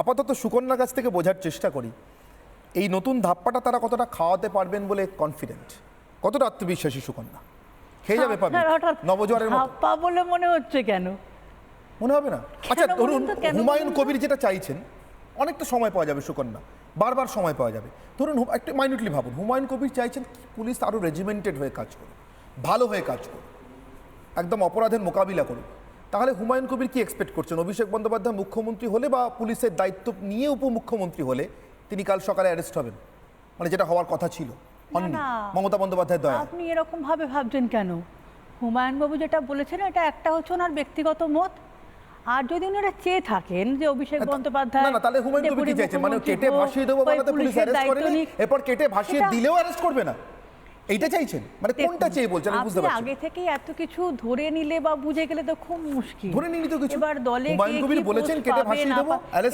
আপাতত সুকন্যার কাছ থেকে বোঝার চেষ্টা করি। এই নতুন ধাপ্পাটা তারা কতটা খাওয়াতে পারবেন বলে কনফিডেন্ট কতটা আত্মবিশ্বাসী সুকন্যা? খেয়ে যাবে হঠাৎ নবজোয়ারের ধাপ্পা বলে মনে হচ্ছে কেন? মনে হবে না? আচ্ছা ধরুন হুমায়ুন কবির যেটা চাইছেন অনেকটা সময় পাওয়া যাবে সুকন্যা। বারবার সময় পাওয়া যাবে। ধরুন একটু মাইনুটলি ভাবুন। হুমায়ুন কবির চাইছেন পুলিশ আরও রেজিমেন্টেড হয়ে কাজ করুক ভালো হয়ে কাজ করুক একদম অপরাধের মোকাবিলা করুক। তাহলে হুমায়ুন কবির কি এক্সপেক্ট করছেন? অভিষেক বন্দ্যোপাধ্যায় মুখ্যমন্ত্রী হলে বা পুলিশের দায়িত্ব নিয়ে উপমুখ্যমন্ত্রী হলে তিনি কাল সকালে অ্যারেস্ট হবেন? মানে যেটা হওয়ার কথা ছিল। মমতা বন্দ্যোপাধ্যায় দয়া। আপনি এরকম ভাবে ভাবছেন কেন? হুমায়ুন বাবু যেটা বলেছেন এটা একটা হচ্ছে ওনার ব্যক্তিগত মত। আর যদি ওনারা চেয়ে থাকেন যে অভিষেক বন্দ্যোপাধ্যায় না তাহলে হুমায়ুন কবির কি চাইছেন? মানে কেটে ভাসিয়ে দেবো ওই পুলিশ অ্যারেস্ট করেনি? এরপর কেটে ভাসিয়ে দিলেও অ্যারেস্ট করবে না? এইটা চাইছেন? মানে কোনটা চেয়ে বলছেন? আমি বুঝতে পারছি। আগে থেকে এত কিছু ধরে নিলে বা বুঝে গেলে তো খুব মুশকিল। ধরে নিনি তো কিছু। এবার দলে হুমায়ুন কবির কি বলেছেন, কেটে ভাসিয়ে দেবো,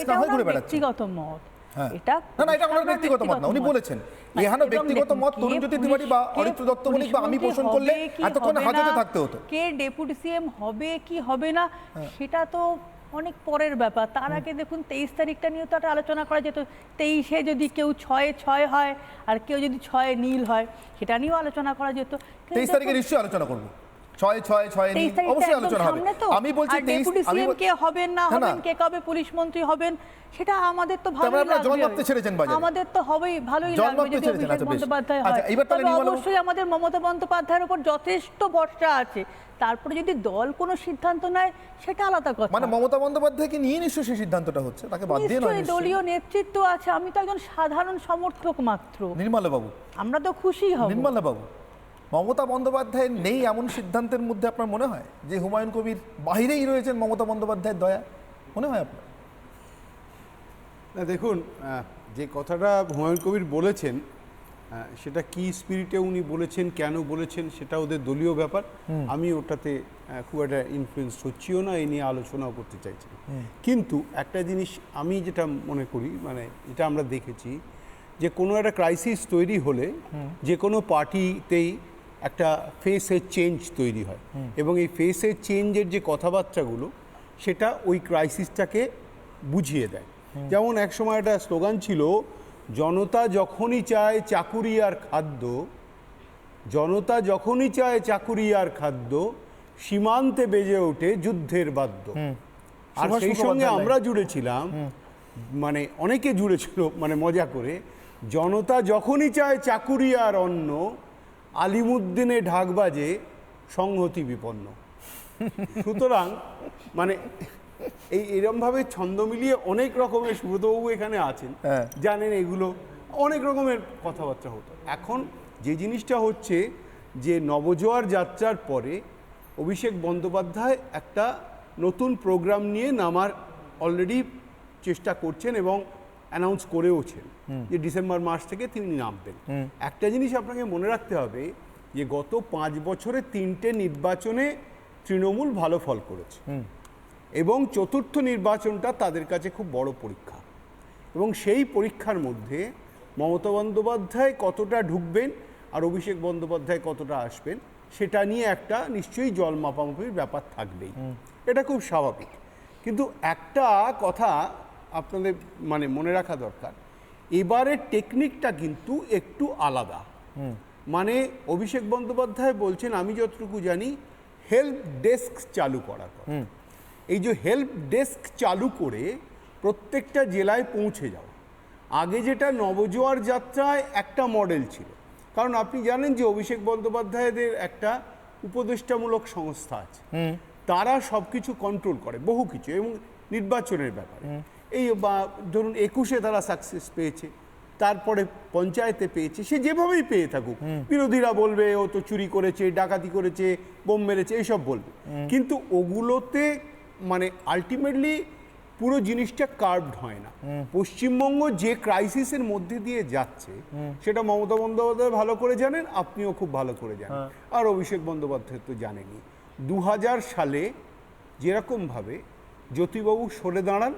না হয় ঘুরে বেড়াচ্ছে। ব্যক্তিগত মত। হ্যাঁ। এটা না না এটা ওনার ওনার ব্যক্তিগত মত না উনি বলেছেন। এহানো ব্যক্তিগত মত কে তরুণজ্যোতি তিওয়ারি বা অরিত্র দত্ত বণিক বা আমি পোষণ করলে এতক্ষণ হাজতে থাকতে হতো। কে ডেপুটি সিএম হবে কি হবে না সেটা তো অনেক পরের ব্যাপার। তার আগে দেখুন তেইশ তারিখটা নিয়ে তো একটা আলোচনা করা যেত। তেইশে যদি কেউ ছয়ে ছয় হয় আর কেউ যদি ছয়ে নীল হয় সেটা নিয়েও আলোচনা করা যেত। তেইশ তারিখে নিশ্চয়ই আলোচনা করব। ছয় ছয় ছয় অবশ্যই আলোচনা হবে। আমি বলছি তেইশ আমি কে হবেন না। হবেন কে কবে পুলিশ মন্ত্রী হবেন সেটা আমাদের তো ভালোই লাগবে। ছেড়েছেন বাজারে। আমাদের তো হবেই ভালোই লাগবে যদি অভিষেক বন্দ্যোপাধ্যায় হয়। এবার তাহলে অবশ্যই আমাদের মমতা বন্দ্যোপাধ্যায়ের উপর যথেষ্ট ভরসা আছে। তারপরে যদি দল কোনো সিদ্ধান্ত নেয় সেটা আলাদা কথা। মানে মমতা বন্দ্যোপাধ্যায়কে নিয়ে নিশ্চয়ই সেই সিদ্ধান্তটা হচ্ছে? তাকে বাদ দিয়ে নয়। দলীয় নেতৃত্ব আছে। আমি তো একজন সাধারণ সমর্থক মাত্র। নির্মলা বাবু আমরা তো খুশি হব। নির্মলা বাবু মমতা বন্দ্যোপাধ্যায়ের নেই এমন সিদ্ধান্তের মধ্যে আপনার মনে হয়? যে হুমায়ুন কবির বাইরেই রয়েছেন মমতা বন্দ্যোপাধ্যায়ের দয়া? মনে হয় আপনার? না দেখুন যে কথাটা হুমায়ুন কবির বলেছেন সেটা কি স্পিরিটে উনি বলেছেন কেন বলেছেন সেটা ওদের দলীয় ব্যাপার। আমি ওটাতে খুব একটা ইনফ্লুয়েন্স হচ্ছিও না এই নিয়ে আলোচনাও করতে চাইছি। কিন্তু একটা জিনিস আমি যেটা মনে করি মানে এটা আমরা দেখেছি যে কোনো একটা ক্রাইসিস তৈরি হলে যে কোনো পার্টিতেই একটা ফেসের চেঞ্জ তৈরি হয়। এবং এই ফেসের চেঞ্জের যে কথাবার্তাগুলো সেটা ওই ক্রাইসিসটাকে বুঝিয়ে দেয়। যেমন এক সময় একটা স্লোগান ছিল জনতা যখনই চায় চাকুরি আর খাদ্য জনতা যখনই চায় চাকুরি আর খাদ্য সীমান্তে বেজে ওঠে যুদ্ধের বাদ্য। আর সেই সঙ্গে আমরা জুড়েছিলাম মানে অনেকে জুড়েছিল মানে মজা করে জনতা যখনই চায় চাকুরি আর অন্ন আলিমুদ্দিনে ঢাক বাজে সংহতি বিপন্ন। সুতরাং মানে এই এরমভাবে ছন্দ মিলিয়ে অনেক রকমের সুব্রতবাবু এখানে আছেন। হ্যাঁ। জানেন এগুলো অনেক রকমের কথাবার্তা হতো। এখন যে জিনিসটা হচ্ছে যে নবজোয়ার যাত্রার পরে অভিষেক বন্দ্যোপাধ্যায় একটা নতুন প্রোগ্রাম নিয়ে নামার অলরেডি চেষ্টা করছেন এবং অ্যানাউন্স করেওছেন। যে ডিসেম্বর মাস থেকে তিনি নামবেন। একটা জিনিস আপনাকে মনে রাখতে হবে যে গত পাঁচ বছরে তিনটে নির্বাচনে তৃণমূল ভালো ফল করেছে। এবং চতুর্থ নির্বাচনটা তাদের কাছে খুব বড় পরীক্ষা। এবং সেই পরীক্ষার মধ্যে মমতা বন্দ্যোপাধ্যায় কতটা ঢুকবেন আর অভিষেক বন্দ্যোপাধ্যায় কতটা আসবেন সেটা নিয়ে একটা নিশ্চয়ই জল মাপামাপির ব্যাপার থাকবেই। এটা খুব স্বাভাবিক। কিন্তু একটা কথা আপনাদের মানে মনে রাখা দরকার এবারের টেকনিকটা কিন্তু একটু আলাদা। মানে অভিষেক বন্দ্যোপাধ্যায় বলছেন আমি যতটুকু জানি হেল্প ডেস্ক চালু করার কথা। এই যে হেল্প ডেস্ক চালু করে প্রত্যেকটা জেলায় পৌঁছে যাওয়া আগে যেটা নবজোয়ার যাত্রায় একটা মডেল ছিল। কারণ আপনি জানেন যে অভিষেক বন্দ্যোপাধ্যায়দের একটা উপদেষ্টামূলক সংস্থা আছে। তারা সব কিছু কন্ট্রোল করে বহু কিছু এবং নির্বাচনের ব্যাপারে। এই বা ধরুন একুশে তারা সাকসেস পেয়েছে তারপরে পঞ্চায়েতে পেয়েছে সে যেভাবেই পেয়ে থাকুক। বিরোধীরা বলবে ও তো চুরি করেছে ডাকাতি করেছে বোম মেরেছে এইসব বলবে। কিন্তু ওগুলোতে মানে আলটিমেটলি পুরো জিনিসটা কার্ভড হয় না। পশ্চিমবঙ্গ যে ক্রাইসিসের মধ্যে দিয়ে যাচ্ছে সেটা মমতা বন্দ্যোপাধ্যায় ভালো করে জানেন আপনিও খুব ভালো করে জানেন। আর অভিষেক বন্দ্যোপাধ্যায় তো জানেনই। দু হাজার সালে যেরকমভাবে জ্যোতিবাবু সরে দাঁড়ান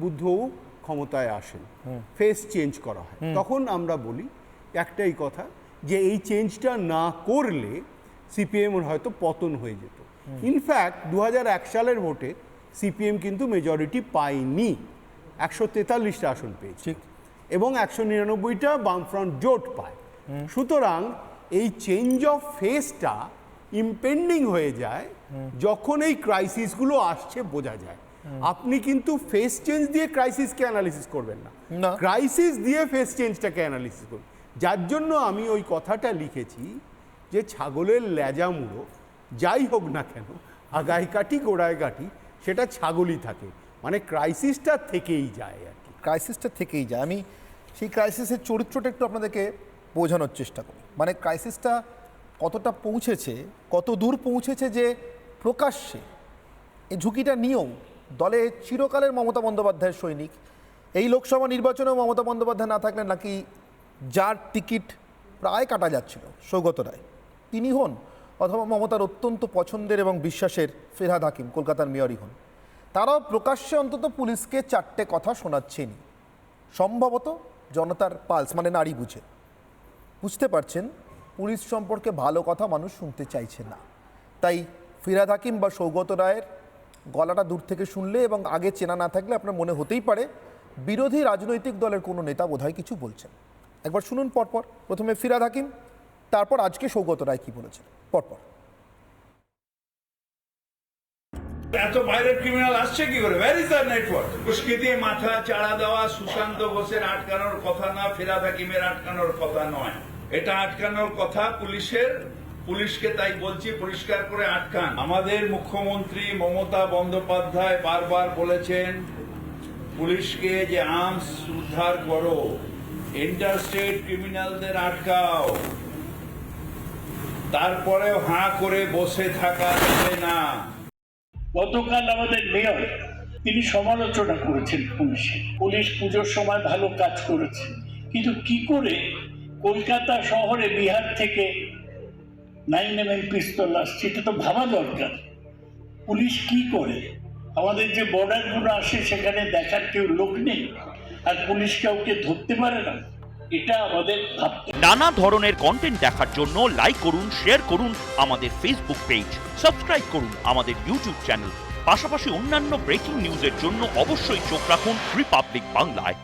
বুদ্ধবাবু ক্ষমতায় আসেন। ফেস চেঞ্জ করা হয়। তখন আমরা বলি একটাই কথা যে এই চেঞ্জটা না করলে সিপিএম হয়তো পতন হয়ে যেত। ইনফ্যাক্ট দু হাজার এক সালের ভোটে সিপিএম কিন্তু মেজরিটি পায়নি। একশো তেতাল্লিশটা আসন পেয়েছে। এবং একশো নিরানব্বইটা বামফ্রন্ট জোট পায়। সুতরাং এই চেঞ্জ অফ ফেসটা ইম্পেন্ডিং হয়ে যায় যখন এই ক্রাইসিসগুলো আসছে বোঝা যায়। আপনি কিন্তু ফেস চেঞ্জ দিয়ে ক্রাইসিসকে অ্যানালিসিস করবেন না। ক্রাইসিস দিয়ে ফেস চেঞ্জটাকে অ্যানালিসিস করবেন যার জন্য আমি ওই কথাটা লিখেছি যে ছাগলের লেজা মুড়ো যাই হোক না কেন আগায় কাটি গোড়ায় কাটি সেটা ছাগলই থাকে। মানে ক্রাইসিসটা থেকেই যায় আর কি। ক্রাইসিসটা থেকেই যায়। আমি সেই ক্রাইসিসের চরিত্রটা একটু আপনাদেরকে বোঝানোর চেষ্টা করি। মানে ক্রাইসিসটা কতটা পৌঁছেছে কত দূর পৌঁছেছে যে প্রকাশ্যে এই ঝুঁকিটা নিয়েও দলে চিরকালের মমতা বন্দ্যোপাধ্যায়ের সৈনিক। এই লোকসভা নির্বাচনেও মমতা বন্দ্যোপাধ্যায় না থাকলে নাকি যার টিকিট প্রায় কাটা যাচ্ছিল সৌগত রায়। তিনি হন অথবা মমতার অত্যন্ত পছন্দের এবং বিশ্বাসের ফেরহাদ হাকিম, কলকাতার মেয়রই হন। তারাও প্রকাশ্যে অন্তত পুলিশকে চারটে কথা শোনাচ্ছেনই। সম্ভবত জনতার পালস মানে নারী বুঝে। বুঝতে পারছেন, পুলিশ সম্পর্কে ভালো কথা মানুষ শুনতে চাইছে না। তাই ফিরাদ হাকিম বা সৌগত রায়ের গলাটা দূর থেকে শুনলে এবং আগে চেনা না থাকলে আপনার মনে হতেই পারে, বিরোধী রাজনৈতিক দলের কোনো নেতা বোধহয় কিছু বলছেন। একবার শুনুন পরপর। প্রথমে ফিরাদ হাকিম, তারপর আজকে সৌগত রায় কি বলেছেন? পরপর। এত বাইরের ক্রিমিনাল আসছে কি করে? ভ্যার দ্য নেটওয়ার্ক উস্কে দিয়ে মাথা চাড়া দেওয়া সুশান্ত ঘোষের আটকানোর কথা না, ফেরাদ হাকিমের আটকানোর কথা নয়। এটা আটকানোর কথা পুলিশের পুলিশকে তাই বলছি পরিষ্কার করে আটকান। আমাদের মুখ্যমন্ত্রী মমতা বন্দ্যোপাধ্যায় বারবার বলেছেন পুলিশকে যে আর্মস উদ্ধার করো ইন্টারস্টেট ক্রিমিনালদের আটকাও। তারপরেও হাঁ করে বসে থাকা যাবে না। গতকাল আমাদের মেয়র তিনি সমালোচনা করেছেন পুলিশে। পুলিশ পুজোর সময় ভালো কাজ করেছে। কিন্তু কি করে কলকাতা শহরে বিহার থেকে নাইন এম এম পিস্তল আসছে, এটা তো ভাবা দরকার। পুলিশ কি করে? আমাদের যে বর্ডারগুলো আসে, সেখানে দেখার কেউ লোক নেই। আর পুলিশ কাউকে ধরতে পারে না। এটা আমাদের ভাবতে নানা ধরনের কন্টেন্ট দেখার জন্য লাইক করুন শেয়ার করুন আমাদের ফেসবুক পেজ সাবস্ক্রাইব করুন আমাদের ইউটিউব চ্যানেল পাশাপাশি অন্যান্য ব্রেকিং নিউজের জন্য অবশ্যই চোখ রাখুন রিপাবলিক বাংলায়